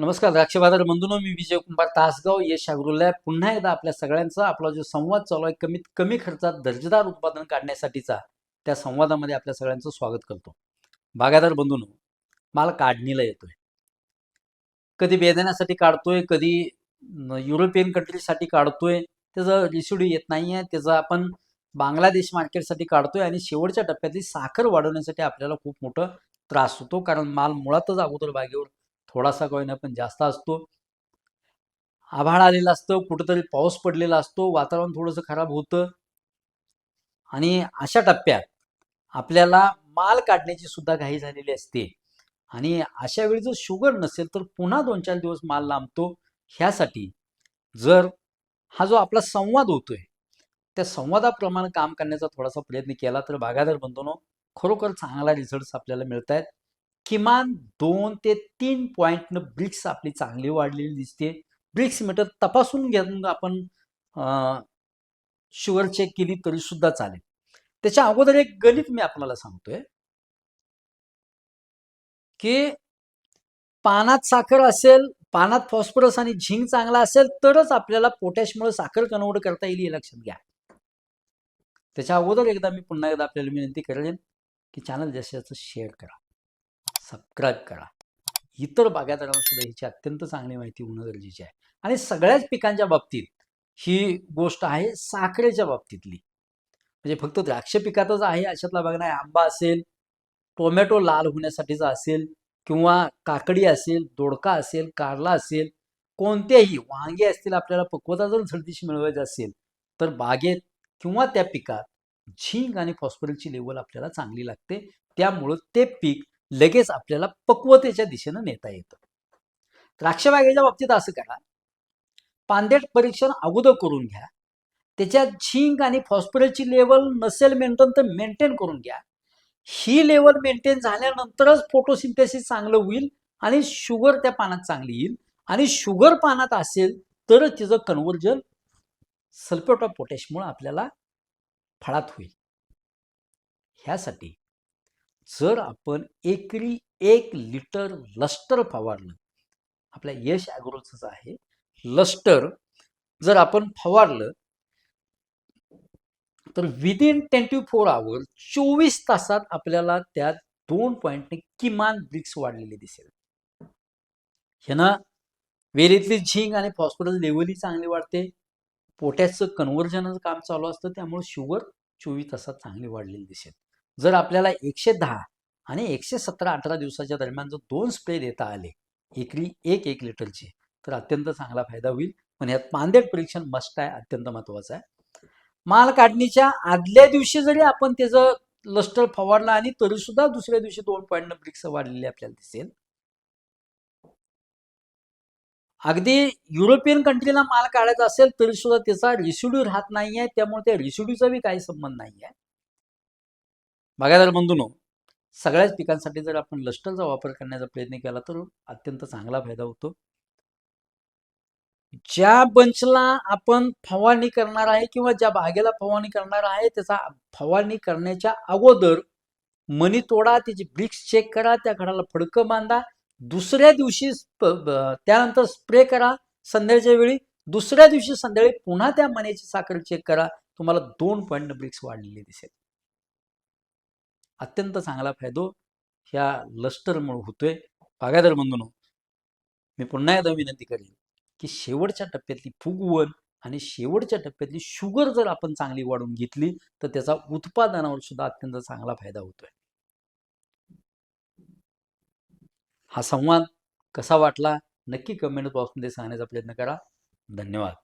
नमस्कार द्राक्ष बाजार बंधूंनो मी विजय कुंभार तासगाव यश अग्रोलॅब पुन्हा एकदा आपल्या सगळ्यांचा आपला जो संवाद चालू आहे कमीत कमी खर्चात दर्जेदार उत्पादन काढण्यासाठीचा त्या संवादामध्ये आपल्या सगळ्यांचं स्वागत करतो. बागायदार बंधूंनो माल काढणीला येतोय. कधी बेदाण्यासाठी काढतोय कधी युरोपियन कंट्रीसाठी काढतोय त्याचा रिसिड्यू येत नाही आहे त्याचा आपण बांगलादेश मार्केटसाठी काढतोय आणि शेवटच्या टप्प्यातली साखर वाढवण्यासाठी आपल्याला खूप मोठं त्रास होतो कारण माल मुळातच अगोदर बागेवर थोडासा का पण जास्त असतो. आभाळ आलेलं असतं कुठंतरी पाऊस पडलेला असतो वातावरण थोडंसं खराब होतं. आणि अशा टप्प्यात आपल्याला माल काढण्याची सुद्धा घाई झालेली असते. आणि अशा वेळी जर शुगर नसेल तर पुन्हा दोन चार दिवस माल लांबतो. ह्यासाठी जर हा जो आपला संवाद होतोय त्या संवादाप्रमाणे काम करण्याचा थोडासा प्रयत्न केला तर बागायदार बंधूनो खरोखर चांगला रिझल्ट आपल्याला मिळत आहेत किमान दोन ते तीन पॉईंटनं ब्रिक्स आपली चांगली वाढलेली दिसते. ब्रिक्स मीटर तपासून घेऊन आपण शुगर चेक केली तरी सुद्धा चालेल. त्याच्या अगोदर एक गणित मी आपल्याला सांगतोय. की पानात साखर असेल पानात फॉस्फरस आणि झिंक चांगला असेल तरच आपल्याला पोटॅशमुळे साखर कन्वर्ट करता येईल हे लक्षात घ्या. त्याच्या अगोदर एकदा मी पुन्हा एकदा आपल्याला विनंती करेन की चॅनल जास्तीत शेअर करा. सबस्क्राईब करा. इतर बागायतदारांना सुद्धा ह्याची अत्यंत चांगली माहिती होणं गरजेची आहे. आणि सगळ्याच पिकांच्या बाबतीत ही गोष्ट आहे साखरेच्या बाबतीतली. म्हणजे फक्त द्राक्ष पिकातच आहे अशातला भाग नाही. आंबा असेल टोमॅटो लाल होण्यासाठीचा असेल किंवा काकडी असेल दोडका असेल कारला असेल कोणत्याही वांगे असतील आपल्याला पक्वता जर झडतीशी मिळवायची असेल तर बागेत किंवा त्या पिकात झिंक आणि फॉस्फरसची लेवल आपल्याला चांगली लागते. त्यामुळं ते पीक लगेच आपल्याला पक्वतेच्या दिशेनं नेता येतं. द्राक्षबागेच्या बाबतीत असं करा. पांदेट परीक्षण अगोदर करून घ्या. त्याच्यात झिंक आणि फॉस्फरसची लेवल नसेल मेंटेन तर मेंटेन करून घ्या. ही लेवल मेंटेन झाल्यानंतरच फोटोसिंथेसिस चांगलं होईल आणि शुगर त्या पानात चांगली येईल. आणि शुगर पानात असेल तरच तिचं कन्व्हर्जन सल्फेट ऑफ पोटॅशमुळे आपल्याला फळात होईल. ह्यासाठी जर आपण एकरी एक लिटर लस्टर फवारलं आपल्या यश ॲग्रोचं आहे. लस्टर जर आपण फवारलं तर विदिन ट्वेंटी फोर आवर चोवीस तासात आपल्याला त्यात दोन पॉईंटने किमान ब्रिक्स वाढलेले दिसेल. ह्यानं वेलीतली झिंक आणि फॉस्फरस लेवलही चांगली वाढते. पोटॅशचं कन्व्हर्जनचं काम चालू असतं त्यामुळे शुगर चोवीस तासात चांगली वाढलेली दिसेल. जर आपल्याला एकशे दहा आणि एकशे सतरा अठरा दिवसाच्या दरम्यान जर दोन स्प्रे देता आले एकरी एक एक लिटरचे तर अत्यंत चांगला फायदा होईल. पण यात पांदेट परीक्षण मस्ट आहे अत्यंत महत्वाचं आहे. माल काढणीच्या आदल्या दिवशी जरी आपण त्याचं लस्टर फवारला आणि तरी सुद्धा दुसऱ्या दिवशी दोन पॉईंट ब्रिक्स वाढलेले आपल्याला दिसेल. अगदी युरोपियन कंट्रीला माल काढायचा असेल तरी सुद्धा त्याचा रिसिड्यू राहत नाहीये त्यामुळे त्या रिसिड्यूचा बी काही संबंध नाही आहे बागायदार बंधूनो सगळ्याच पिकांसाठी जर आपण लस्टरचा वापर करण्याचा प्रयत्न केला तर अत्यंत चांगला फायदा होतो. ज्या बंचला आपण फवारणी करणार आहे किंवा ज्या बागेला फवारणी करणार आहे त्याचा फवारणी करण्याच्या अगोदर मनी तोडा त्याची ब्रिक्स चेक करा त्या घडाला फडकं बांधा दुसऱ्या दिवशी त्यानंतर स्प्रे करा संध्याच्या वेळी दुसऱ्या दिवशी संध्याकाळी पुन्हा त्या मण्याची साखर चेक करा तुम्हाला दोन पॉईंट ब्रिक्स वाढलेली दिसेल. अत्यंत चांगला फायदो ह्या लस्टरमुळे होतोय. बागायदार म्हणून मी पुन्हा एकदा विनंती करेन की शेवटच्या टप्प्यातली फुगवण आणि शेवटच्या टप्प्यातली शुगर जर आपण चांगली वाढून घेतली तर त्याचा उत्पादनावर सुद्धा अत्यंत चांगला फायदा होतोय. हा संवाद कसा वाटला? नक्की कमेंट बॉक्समध्ये सांगण्याचा प्रयत्न करा. धन्यवाद.